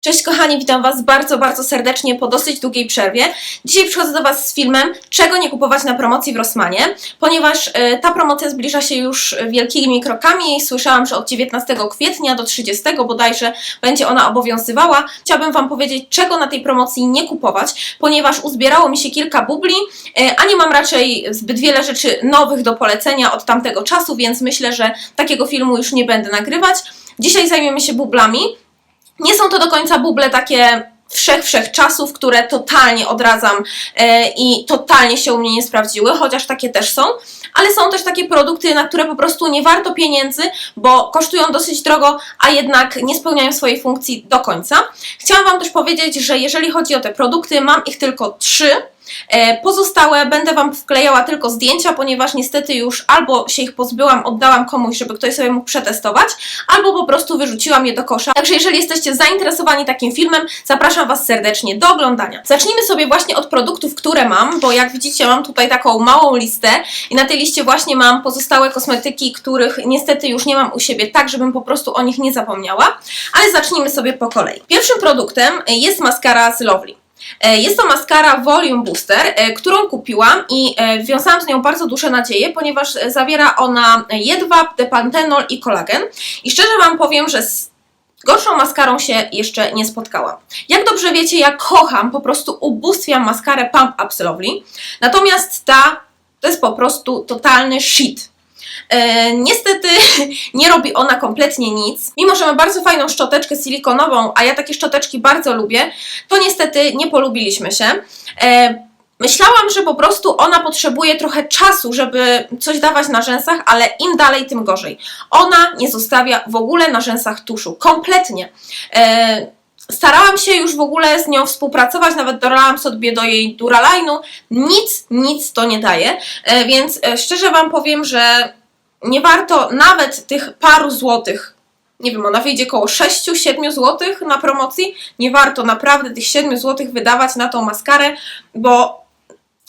Cześć kochani, witam Was bardzo, bardzo serdecznie po dosyć długiej przerwie. Dzisiaj przychodzę do Was z filmem, czego nie kupować na promocji w Rossmanie, ponieważ e, ta promocja zbliża się już wielkimi krokami. Słyszałam, że od 19 kwietnia do 30 bodajże będzie ona obowiązywała. Chciałabym Wam powiedzieć, czego na tej promocji nie kupować, ponieważ uzbierało mi się kilka bubli, e, a nie mam raczej zbyt wiele rzeczy nowych do polecenia od tamtego czasu, więc myślę, że takiego filmu już nie będę nagrywać. Dzisiaj zajmiemy się bublami. Nie są to do końca buble takie wszech, wszech czasów, które totalnie odradzam e, i totalnie się u mnie nie sprawdziły, chociaż takie też są, ale są też takie produkty, na które po prostu nie warto pieniędzy, bo kosztują dosyć drogo, a jednak nie spełniają swojej funkcji do końca. Chciałam Wam też powiedzieć, że jeżeli chodzi o te produkty, mam ich tylko trzy. E, Pozostałe będę Wam wklejała tylko zdjęcia, ponieważ niestety już albo się ich pozbyłam, oddałam komuś, żeby ktoś sobie mógł przetestować, albo po prostu wyrzuciłam je do kosza. Także jeżeli jesteście zainteresowani takim filmem, zapraszam Was serdecznie do oglądania. Zacznijmy sobie właśnie od produktów, które mam, bo jak widzicie mam tutaj taką małą listę i na tej liście właśnie mam pozostałe kosmetyki, których niestety już nie mam u siebie, tak żebym po prostu o nich nie zapomniała, ale zacznijmy sobie po kolei. Pierwszym produktem jest maskara z Lovely. E, Jest to maskara Volume Booster, e, którą kupiłam i e, wiązałam z nią bardzo duże nadzieje, ponieważ zawiera ona jedwab, depantenol i kolagen. I szczerze Wam powiem, że z gorszą maskarą się jeszcze nie spotkałam. Jak dobrze wiecie, ja kocham, po prostu ubóstwiam maskarę Pump Up Lovely, natomiast ta to jest po prostu totalny shit. E, niestety nie robi ona kompletnie nic. Mimo, że ma bardzo fajną szczoteczkę silikonową, a ja takie szczoteczki bardzo lubię, to niestety nie polubiliśmy się. E, Myślałam, że po prostu ona potrzebuje trochę czasu, żeby coś dawać na rzęsach, ale im dalej, tym gorzej. Ona nie zostawia w ogóle na rzęsach tuszu. Kompletnie. E, starałam się już w ogóle z nią współpracować, nawet dorałam sobie do jej Duraline'u. Nic, nic to nie daje. E, więc e, szczerze Wam powiem, że nie warto nawet tych paru złotych, nie wiem, ona wyjdzie około 6-7 złotych na promocji, nie warto naprawdę tych 7 złotych wydawać na tą maskarę, bo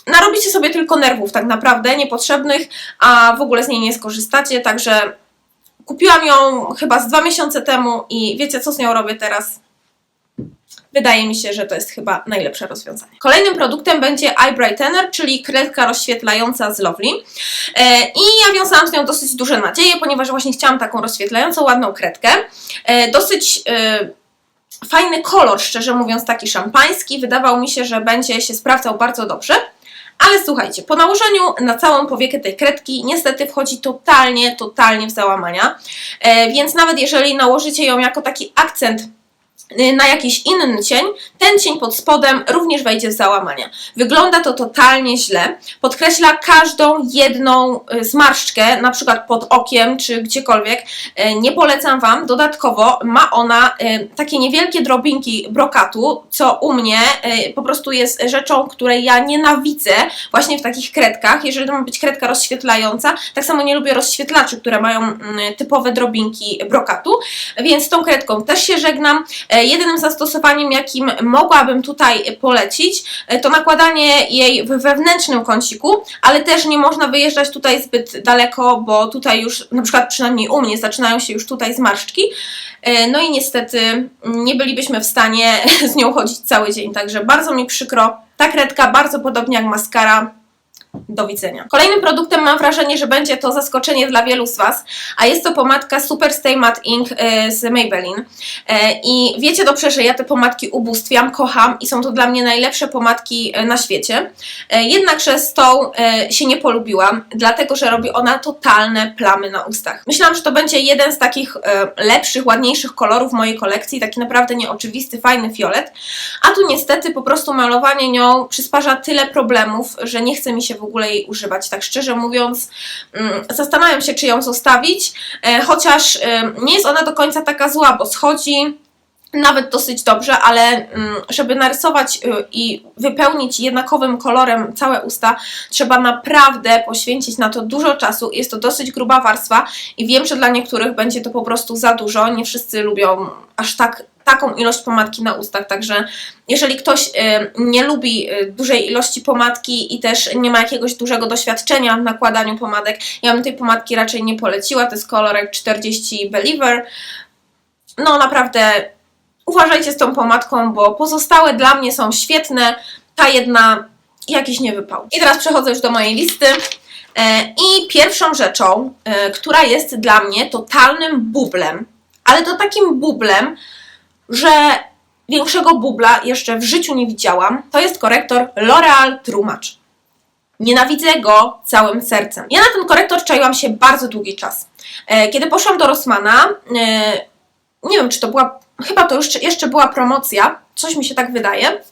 narobicie sobie tylko nerwów tak naprawdę, niepotrzebnych, a w ogóle z niej nie skorzystacie, także kupiłam ją chyba z dwa miesiące temu i wiecie co z nią robię teraz? Wydaje mi się, że to jest chyba najlepsze rozwiązanie. Kolejnym produktem będzie Eye Brightener, czyli kredka rozświetlająca z Lovely. E, I ja wiązałam z nią dosyć duże nadzieje, ponieważ właśnie chciałam taką rozświetlającą, ładną kredkę. E, dosyć e, fajny kolor, szczerze mówiąc, taki szampański. Wydawał mi się, że będzie się sprawdzał bardzo dobrze. Ale słuchajcie, po nałożeniu na całą powiekę tej kredki niestety wchodzi totalnie, totalnie w załamania. Więc nawet jeżeli nałożycie ją jako taki akcent na jakiś inny cień, ten cień pod spodem również wejdzie w załamania. Wygląda to totalnie źle. Podkreśla każdą jedną y, zmarszczkę, na przykład pod okiem czy gdziekolwiek. Y, Nie polecam Wam. Dodatkowo ma ona y, takie niewielkie drobinki brokatu, co u mnie y, po prostu jest rzeczą, której ja nienawidzę właśnie w takich kredkach. Jeżeli to ma być kredka rozświetlająca, tak samo nie lubię rozświetlaczy, które mają mm, typowe drobinki brokatu, więc z tą kredką też się żegnam. E, Jedynym zastosowaniem, jakim mogłabym tutaj polecić, e, to nakładanie jej w wewnętrznym kąciku, ale też nie można wyjeżdżać tutaj zbyt daleko, bo tutaj już, na przykład przynajmniej u mnie, zaczynają się już tutaj zmarszczki. E, No i niestety nie bylibyśmy w stanie z nią chodzić cały dzień, także bardzo mi przykro. Ta kredka bardzo podobnie jak maskara, do widzenia. Kolejnym produktem mam wrażenie, że będzie to zaskoczenie dla wielu z Was, a jest to pomadka Super Stay Matte Ink e, z Maybelline. E, I wiecie dobrze, że ja te pomadki ubóstwiam, kocham i są to dla mnie najlepsze pomadki e, na świecie. Jednakże z tą się nie polubiłam, dlatego że robi ona totalne plamy na ustach. Myślałam, że to będzie jeden z takich lepszych, ładniejszych kolorów mojej kolekcji, taki naprawdę nieoczywisty, fajny fiolet, a tu niestety po prostu malowanie nią przysparza tyle problemów, że nie chce mi się w ogóle jej używać. Tak szczerze mówiąc, mm, zastanawiam się, czy ją zostawić, e, chociaż nie jest ona do końca taka zła, bo schodzi nawet dosyć dobrze, ale mm, żeby narysować y, i wypełnić jednakowym kolorem całe usta, trzeba naprawdę poświęcić na to dużo czasu. Jest to dosyć gruba warstwa i wiem, że dla niektórych będzie to po prostu za dużo. Nie wszyscy lubią aż tak taką ilość pomadki na ustach, także jeżeli ktoś y, nie lubi y, dużej ilości pomadki i też nie ma jakiegoś dużego doświadczenia w nakładaniu pomadek, ja bym tej pomadki raczej nie poleciła, to jest kolorek 40 Believer. No naprawdę uważajcie z tą pomadką, bo pozostałe dla mnie są świetne, ta jedna jakiś nie wypał. I teraz przechodzę już do mojej listy. E, I pierwszą rzeczą, e, która jest dla mnie totalnym bublem, ale to takim bublem, że większego bubla jeszcze w życiu nie widziałam, to jest korektor L'Oreal Trumacz. Nienawidzę go całym sercem. Ja na ten korektor czaiłam się bardzo długi czas. E, Kiedy poszłam do Rossmana, e, nie wiem czy to była, chyba to jeszcze, jeszcze była promocja, coś mi się tak wydaje,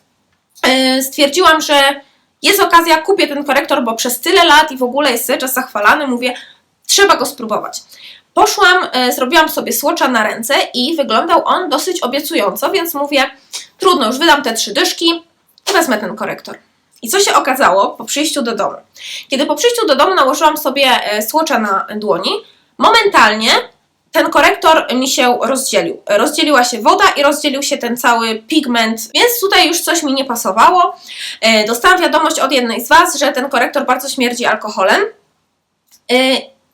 e, stwierdziłam, że jest okazja, kupię ten korektor, bo przez tyle lat i w ogóle jest cały czas zachwalany, mówię, trzeba go spróbować. Poszłam, e, zrobiłam sobie słocza na ręce i wyglądał on dosyć obiecująco, więc mówię, trudno, już wydam te trzy dyszki, wezmę ten korektor. I co się okazało po przyjściu do domu? Kiedy po przyjściu do domu nałożyłam sobie e, słocza na dłoni, momentalnie ten korektor mi się rozdzielił. Rozdzieliła się woda i rozdzielił się ten cały pigment, więc tutaj już coś mi nie pasowało. E, Dostałam wiadomość od jednej z Was, że ten korektor bardzo śmierdzi alkoholem.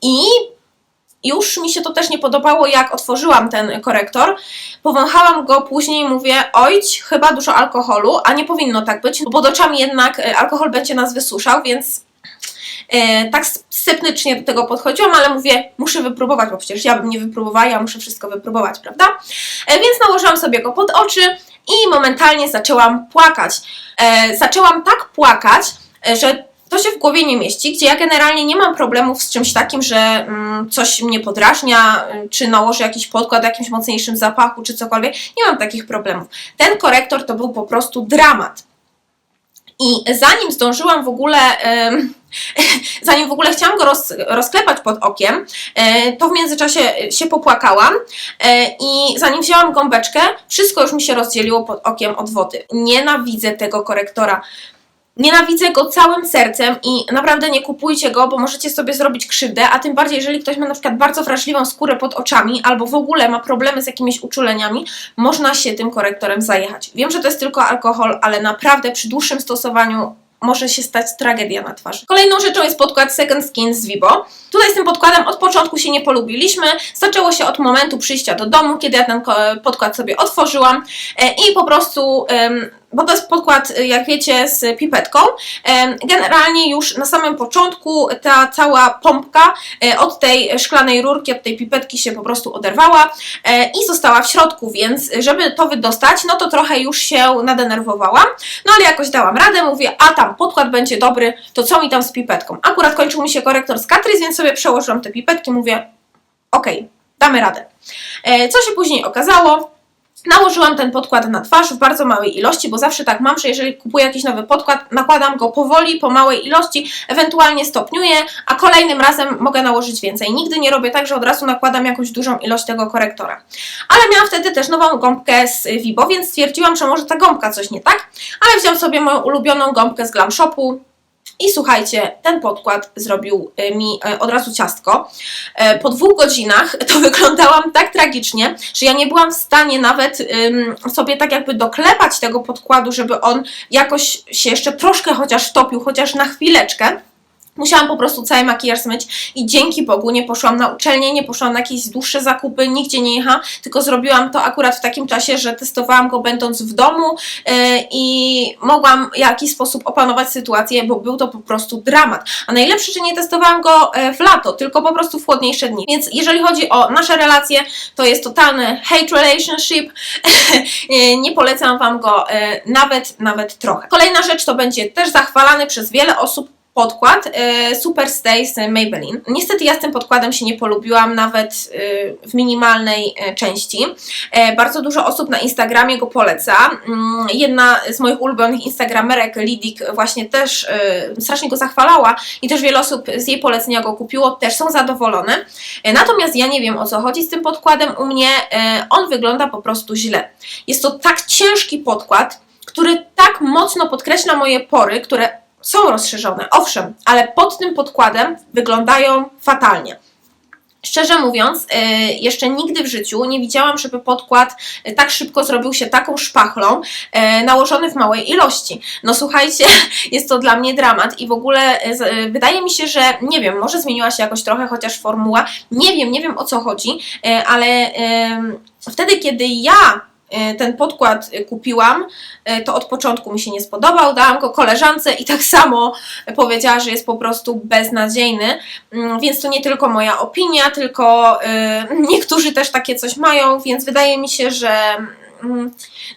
I już mi się to też nie podobało, jak otworzyłam ten korektor. Powąchałam go później mówię, ojć, chyba dużo alkoholu, a nie powinno tak być, bo pod oczami jednak e, alkohol będzie nas wysuszał, więc e, tak sceptycznie do tego podchodziłam, ale mówię, muszę wypróbować, bo przecież ja bym nie wypróbowała, ja muszę wszystko wypróbować, prawda? E, więc nałożyłam sobie go pod oczy i momentalnie zaczęłam płakać. Zaczęłam tak płakać, że to się w głowie nie mieści, gdzie ja generalnie nie mam problemów z czymś takim, że mm, coś mnie podrażnia, y, czy nałożę jakiś podkład o jakimś mocniejszym zapachu, czy cokolwiek. Nie mam takich problemów. Ten korektor to był po prostu dramat. I zanim zdążyłam w ogóle, zanim w ogóle chciałam go roz, rozklepać pod okiem, e, to w międzyczasie się popłakałam e, i zanim wzięłam gąbeczkę, wszystko już mi się rozdzieliło pod okiem od wody. Nienawidzę tego korektora. Nienawidzę go całym sercem i naprawdę nie kupujcie go, bo możecie sobie zrobić krzywdę, a tym bardziej, jeżeli ktoś ma na przykład bardzo wrażliwą skórę pod oczami albo w ogóle ma problemy z jakimiś uczuleniami, można się tym korektorem zajechać. Wiem, że to jest tylko alkohol, ale naprawdę przy dłuższym stosowaniu może się stać tragedia na twarzy. Kolejną rzeczą jest podkład Second Skin z Vivo. Tutaj z tym podkładem od początku się nie polubiliśmy. Zaczęło się od momentu przyjścia do domu, kiedy ja ten podkład sobie otworzyłam e, i po prostu, bo to jest podkład, e, jak wiecie, z pipetką. Generalnie już na samym początku ta cała pompka e, od tej szklanej rurki, od tej pipetki się po prostu oderwała e, i została w środku, więc żeby to wydostać, no to trochę już się nadenerwowałam. No ale jakoś dałam radę, mówię, a tam podkład będzie dobry, to co mi tam z pipetką? Akurat kończył mi się korektor z Catrice, więc sobie przełożyłam te pipetki, mówię, okej, damy radę. E, Co się później okazało? Nałożyłam ten podkład na twarz w bardzo małej ilości, bo zawsze tak mam, że jeżeli kupuję jakiś nowy podkład, nakładam go powoli, po małej ilości, ewentualnie stopniuję, a kolejnym razem mogę nałożyć więcej. Nigdy nie robię tak, że od razu nakładam jakąś dużą ilość tego korektora. Ale miałam wtedy też nową gąbkę z Vibo, więc stwierdziłam, że może ta gąbka coś nie tak, ale wziąłam sobie moją ulubioną gąbkę z Glam Shopu, i słuchajcie, ten podkład zrobił y, mi y, od razu ciastko. E, Po dwóch godzinach to wyglądałam tak tragicznie, że ja nie byłam w stanie nawet sobie tak jakby doklepać tego podkładu, żeby on jakoś się jeszcze troszkę chociaż topił, chociaż na chwileczkę. Musiałam po prostu cały makijaż zmyć i dzięki Bogu nie poszłam na uczelnię, nie poszłam na jakieś dłuższe zakupy, nigdzie nie jechałam, tylko zrobiłam to akurat w takim czasie, że testowałam go będąc w domu yy, i mogłam w jakiś sposób opanować sytuację, bo był to po prostu dramat. A najlepsze, że nie testowałam go e, w lato, tylko po prostu w chłodniejsze dni. Więc jeżeli chodzi o nasze relacje, to jest totalny hate relationship. E, nie polecam Wam go e, nawet, nawet trochę. Kolejna rzecz to będzie też zachwalany przez wiele osób podkład e, Super Stay z Maybelline. Niestety ja z tym podkładem się nie polubiłam nawet e, w minimalnej e, części. Bardzo dużo osób na Instagramie go poleca. Mm, Jedna z moich ulubionych instagramerek, Lidik, właśnie też strasznie go zachwalała i też wiele osób z jej polecenia go kupiło, też są zadowolone. Natomiast ja nie wiem o co chodzi z tym podkładem. U mnie on wygląda po prostu źle. Jest to tak ciężki podkład, który tak mocno podkreśla moje pory, które są rozszerzone, owszem, ale pod tym podkładem wyglądają fatalnie. Szczerze mówiąc, y, jeszcze nigdy w życiu nie widziałam, żeby podkład y, tak szybko zrobił się taką szpachlą, y, nałożony w małej ilości. No słuchajcie, jest to dla mnie dramat i w ogóle wydaje mi się, że nie wiem, może zmieniła się jakoś trochę chociaż formuła, nie wiem, nie wiem o co chodzi, ale wtedy, kiedy ja ten podkład y, kupiłam, y, to od początku mi się nie spodobał. Dałam go koleżance i tak samo powiedziała, że jest po prostu beznadziejny. Mm, Więc to nie tylko moja opinia, tylko niektórzy też takie coś mają, więc wydaje mi się, że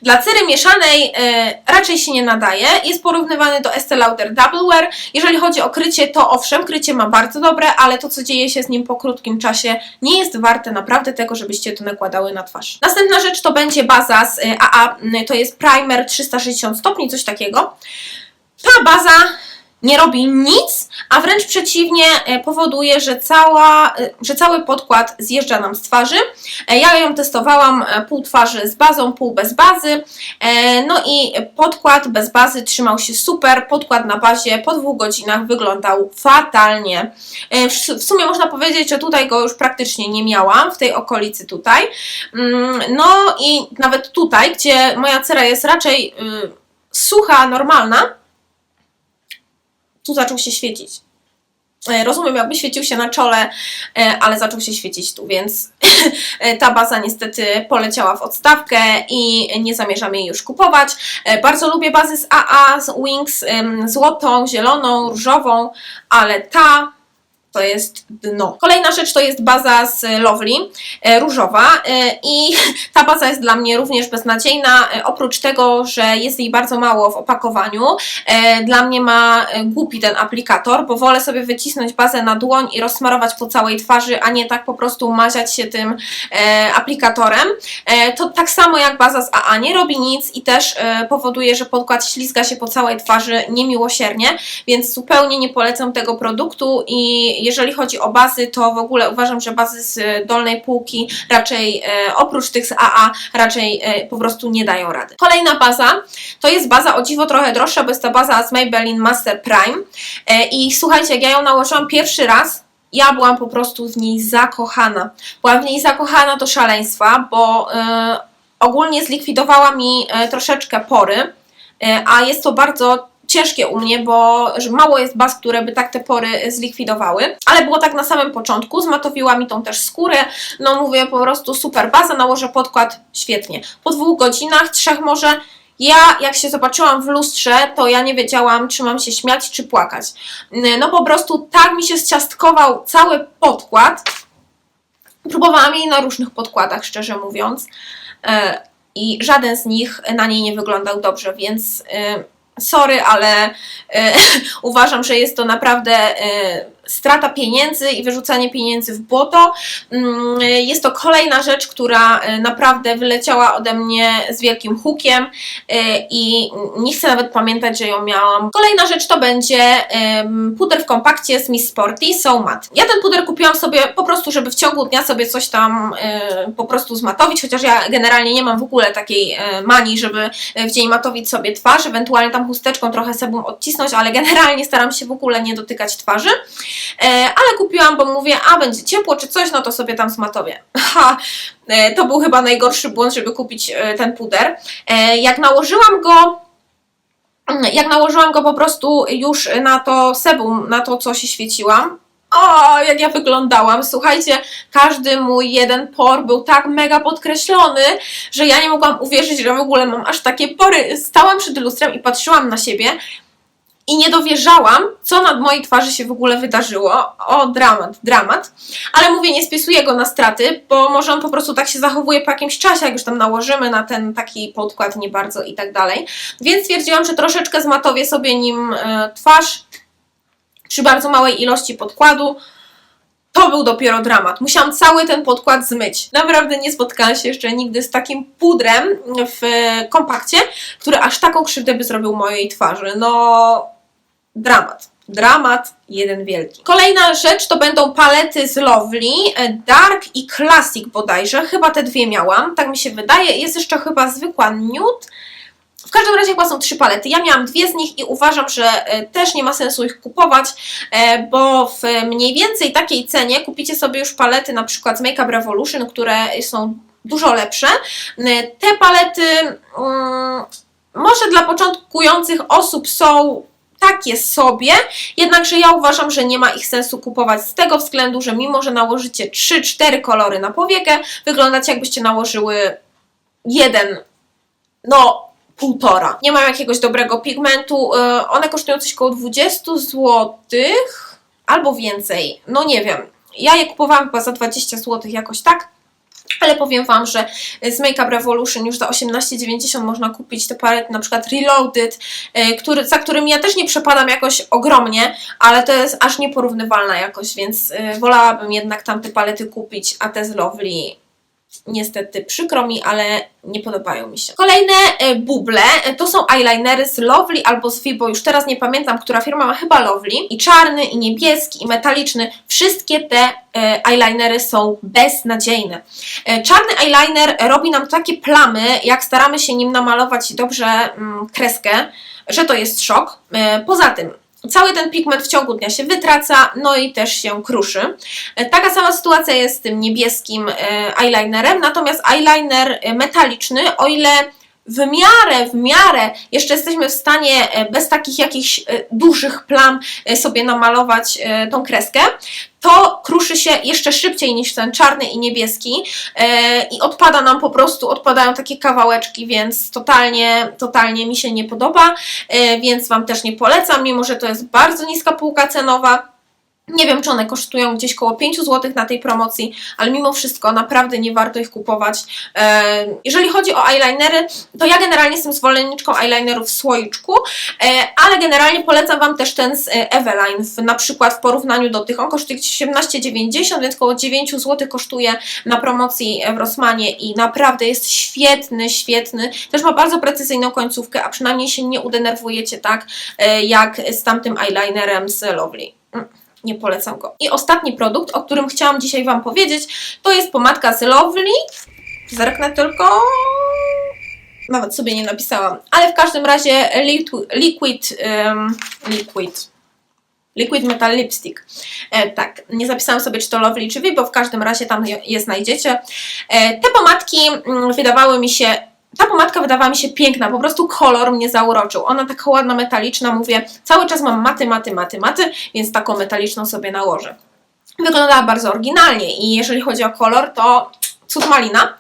dla cery mieszanej y, raczej się nie nadaje. Jest porównywany do Estee Lauder Double Wear. Jeżeli chodzi o krycie, to owszem, krycie ma bardzo dobre, ale to, co dzieje się z nim po krótkim czasie, nie jest warte naprawdę tego, żebyście to nakładały na twarz. Następna rzecz to będzie baza z AA, y, to jest primer 360 stopni, coś takiego. Ta baza nie robi nic, a wręcz przeciwnie e, powoduje, że, cała, e, że cały podkład zjeżdża nam z twarzy. E, Ja ją testowałam pół twarzy z bazą, pół bez bazy. No i podkład bez bazy trzymał się super. Podkład na bazie po dwóch godzinach wyglądał fatalnie. W w sumie można powiedzieć, że tutaj go już praktycznie nie miałam, w tej okolicy tutaj. Mm, No i nawet tutaj, gdzie moja cera jest raczej y, sucha, normalna, tu zaczął się świecić. E, Rozumiem, jakby świecił się na czole, e, ale zaczął się świecić tu, więc ta baza niestety poleciała w odstawkę i nie zamierzam jej już kupować. E, Bardzo lubię bazy z AA, z Wings, złotą, zieloną, różową, ale ta to jest dno. Kolejna rzecz to jest baza z Lovely, e, różowa e, i ta baza jest dla mnie również beznadziejna, e, oprócz tego, że jest jej bardzo mało w opakowaniu. Dla mnie ma głupi ten aplikator, bo wolę sobie wycisnąć bazę na dłoń i rozsmarować po całej twarzy, a nie tak po prostu maziać się tym aplikatorem. To tak samo jak baza z AA nie robi nic i też powoduje, że podkład ślizga się po całej twarzy niemiłosiernie, więc zupełnie nie polecam tego produktu i jeżeli chodzi o bazy, to w ogóle uważam, że bazy z dolnej półki raczej e, oprócz tych z AA raczej e, po prostu nie dają rady. Kolejna baza to jest baza o dziwo trochę droższa, bo jest ta baza z Maybelline Master Prime e, i słuchajcie, jak ja ją nałożyłam pierwszy raz, ja byłam po prostu w niej zakochana. Byłam w niej zakochana do szaleństwa, bo ogólnie zlikwidowała mi troszeczkę pory, a jest to bardzo ciężkie u mnie, bo mało jest baz, które by tak te pory zlikwidowały, ale było tak na samym początku, zmatowiła mi tą też skórę, no mówię po prostu super baza, nałożę podkład, świetnie. Po dwóch godzinach, trzech może, ja jak się zobaczyłam w lustrze, to ja nie wiedziałam, czy mam się śmiać, czy płakać. No po prostu tak mi się zciastkował cały podkład, próbowałam jej na różnych podkładach, szczerze mówiąc, e, i żaden z nich na niej nie wyglądał dobrze, więc e, sorry, ale e, uważam, że jest to naprawdę e, strata pieniędzy i wyrzucanie pieniędzy w błoto. Mm, Jest to kolejna rzecz, która e, naprawdę wyleciała ode mnie z wielkim hukiem e, i nie chcę nawet pamiętać, że ją miałam. Kolejna rzecz to będzie puder w kompakcie z Miss Sporty So Matte. Ja ten puder kupiłam sobie po prostu, żeby w ciągu dnia sobie coś tam e, po prostu zmatowić, chociaż ja generalnie nie mam w ogóle takiej manii, żeby w dzień matowić sobie twarz, ewentualnie tam chusteczką trochę sebum odcisnąć, ale generalnie staram się w ogóle nie dotykać twarzy. E, ale kupiłam, bo mówię, a będzie ciepło czy coś, no to sobie tam smatowię. Ha, e, to był chyba najgorszy błąd, żeby kupić e, ten puder. Jak nałożyłam go, jak nałożyłam go po prostu już na to sebum, na to co się świeciłam, o, jak ja wyglądałam. Słuchajcie, każdy mój jeden por był tak mega podkreślony, że ja nie mogłam uwierzyć, że w ogóle mam aż takie pory. Stałam przed lustrem i patrzyłam na siebie i nie dowierzałam, co nad mojej twarzy się w ogóle wydarzyło. O, dramat, dramat. Ale mówię, nie spisuję go na straty, bo może on po prostu tak się zachowuje po jakimś czasie, jak już tam nałożymy na ten taki podkład nie bardzo i tak dalej. Więc stwierdziłam, że troszeczkę zmatowię sobie nim e, twarz przy bardzo małej ilości podkładu. To był dopiero dramat. Musiałam cały ten podkład zmyć. Naprawdę nie spotkałam się jeszcze nigdy z takim pudrem w e, kompakcie, który aż taką krzywdę by zrobił mojej twarzy. No, dramat. Dramat jeden wielki. Kolejna rzecz to będą palety z Lovely, e, Dark i Classic bodajże. Chyba te dwie miałam, tak mi się wydaje. Jest jeszcze chyba zwykła Nude. W każdym razie chyba są trzy palety. Ja miałam dwie z nich i uważam, że e, też nie ma sensu ich kupować, e, bo w mniej więcej takiej cenie kupicie sobie już palety na przykład z Makeup Revolution, które są dużo lepsze. Te palety mm, może dla początkujących osób są takie sobie, jednakże ja uważam, że nie ma ich sensu kupować z tego względu, że mimo, że nałożycie 3-4 kolory na powiekę, wyglądacie jakbyście nałożyły jeden, no półtora. Nie mam jakiegoś dobrego pigmentu. e, One kosztują coś około 20 zł albo więcej. No nie wiem. Ja je kupowałam chyba za 20 zł jakoś tak. Ale powiem Wam, że z Makeup Revolution już za 18,90 można kupić te palety, na przykład Reloaded, e, który, za którymi ja też nie przepadam jakoś ogromnie, ale to jest aż nieporównywalna jakość, więc e, wolałabym jednak tamte palety kupić, a te z Lovely niestety przykro mi, ale nie podobają mi się. Kolejne e, buble e, to są eyelinery z Lovely albo z Vibo, już teraz nie pamiętam, która firma ma chyba Lovely. I czarny, i niebieski, i metaliczny. Wszystkie te e, eyelinery są beznadziejne. Czarny eyeliner robi nam takie plamy, jak staramy się nim namalować dobrze mm, kreskę, że to jest szok. Poza tym, cały ten pigment w ciągu dnia się wytraca, no i też się kruszy. E, Taka sama sytuacja jest z tym niebieskim e, eyelinerem, natomiast eyeliner e, metaliczny, o ile w miarę, w miarę jeszcze jesteśmy w stanie e, bez takich jakichś e, dużych plam e, sobie namalować tą kreskę, to kruszy się jeszcze szybciej niż ten czarny i niebieski i odpada nam po prostu, odpadają takie kawałeczki, więc totalnie, totalnie mi się nie podoba, więc Wam też nie polecam, mimo że to jest bardzo niska półka cenowa. Nie wiem, czy one kosztują gdzieś koło 5 zł na tej promocji, ale mimo wszystko naprawdę nie warto ich kupować. E, jeżeli chodzi o eyelinery, to ja generalnie jestem zwolenniczką eyelinerów w słoiczku, e, ale generalnie polecam Wam też ten z e, Eveline, na przykład w porównaniu do tych. On kosztuje 18,90, więc koło 9 zł kosztuje na promocji w Rossmanie i naprawdę jest świetny, świetny. Też ma bardzo precyzyjną końcówkę, a przynajmniej się nie udenerwujecie tak, jak z tamtym eyelinerem z Lovely. Nie polecam go. I ostatni produkt, o którym chciałam dzisiaj Wam powiedzieć, to jest pomadka z Lovely. Zerknę tylko. Nawet sobie nie napisałam. Ale w każdym razie liquid, um, liquid. Liquid Metal Lipstick. E, tak, nie zapisałam sobie, czy to Lovely, czy Vibo, w każdym razie tam je, je znajdziecie. E, te pomadki mm, wydawały mi się ta pomadka wydawała mi się piękna, po prostu kolor mnie zauroczył. Ona taka ładna, metaliczna, mówię, cały czas mam maty, maty, maty, maty, więc taką metaliczną sobie nałożę. Wyglądała bardzo oryginalnie i jeżeli chodzi o kolor, to cud malina,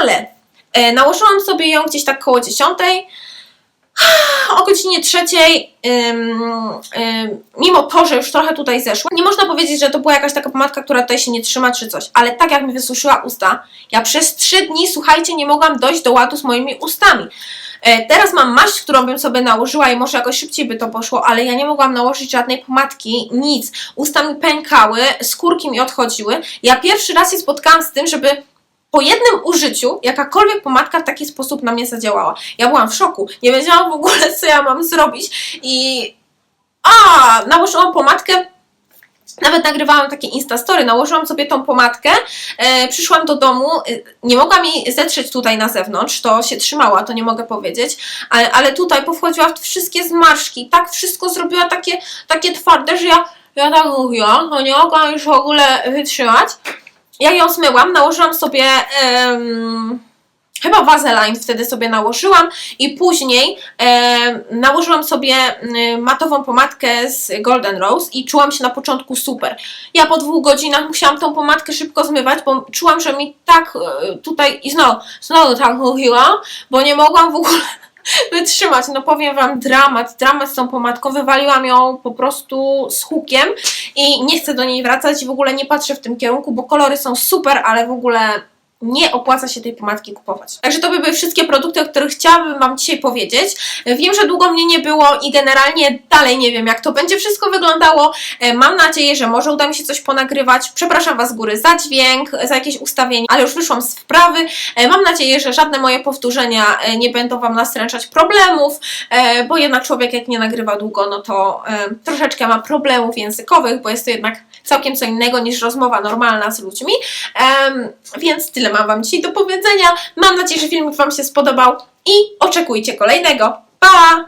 ale e, nałożyłam sobie ją gdzieś tak koło 10. O godzinie trzeciej, mimo to, że już trochę tutaj zeszło, nie można powiedzieć, że to była jakaś taka pomadka, która tutaj się nie trzyma czy coś, ale tak jak mi wysuszyła usta, ja przez trzy dni, słuchajcie, nie mogłam dojść do ładu z moimi ustami. E, teraz mam maść, którą bym sobie nałożyła i może jakoś szybciej by to poszło, ale ja nie mogłam nałożyć żadnej pomadki, nic. Usta mi pękały, skórki mi odchodziły. Ja pierwszy raz się spotkałam z tym, żeby po jednym użyciu jakakolwiek pomadka w taki sposób na mnie zadziałała. Ja byłam w szoku. Nie wiedziałam w ogóle, co ja mam zrobić. I a, nałożyłam pomadkę. Nawet nagrywałam takie instastory, nałożyłam sobie tą pomadkę, e, przyszłam do domu, e, nie mogłam jej zetrzeć tutaj na zewnątrz, to się trzymała, to nie mogę powiedzieć, ale, ale tutaj powchodziła w wszystkie zmarszki, tak wszystko zrobiła takie, takie twarde, że ja, ja tak mówiłam, no nie mogłam już w ogóle wytrzymać. Ja ją zmyłam, nałożyłam sobie em, chyba Vaseline wtedy sobie nałożyłam i później nałożyłam sobie matową pomadkę z Golden Rose i czułam się na początku super. Ja po dwóch godzinach musiałam tą pomadkę szybko zmywać, bo czułam, że mi tak e, tutaj i znowu, znowu tak mówiłam, bo nie mogłam w ogóle wytrzymać. No powiem Wam, dramat, dramat z tą pomadką. Wywaliłam ją po prostu z hukiem i nie chcę do niej wracać w ogóle nie patrzę w tym kierunku, bo kolory są super, ale w ogóle nie opłaca się tej pomadki kupować. Także to by były wszystkie produkty, o których chciałabym Wam dzisiaj powiedzieć. Wiem, że długo mnie nie było i generalnie dalej nie wiem, jak to będzie wszystko wyglądało. E, Mam nadzieję, że może uda mi się coś ponagrywać. Przepraszam Was z góry za dźwięk, za jakieś ustawienie, ale już wyszłam z wprawy. E, Mam nadzieję, że żadne moje powtórzenia e, nie będą Wam nastręczać problemów, bo jednak człowiek jak nie nagrywa długo, no to troszeczkę ma problemów językowych, bo jest to jednak całkiem co innego niż rozmowa normalna z ludźmi. Więc tyle mam Wam dzisiaj do powiedzenia. Mam nadzieję, że filmik Wam się spodobał i oczekujcie kolejnego. Pa!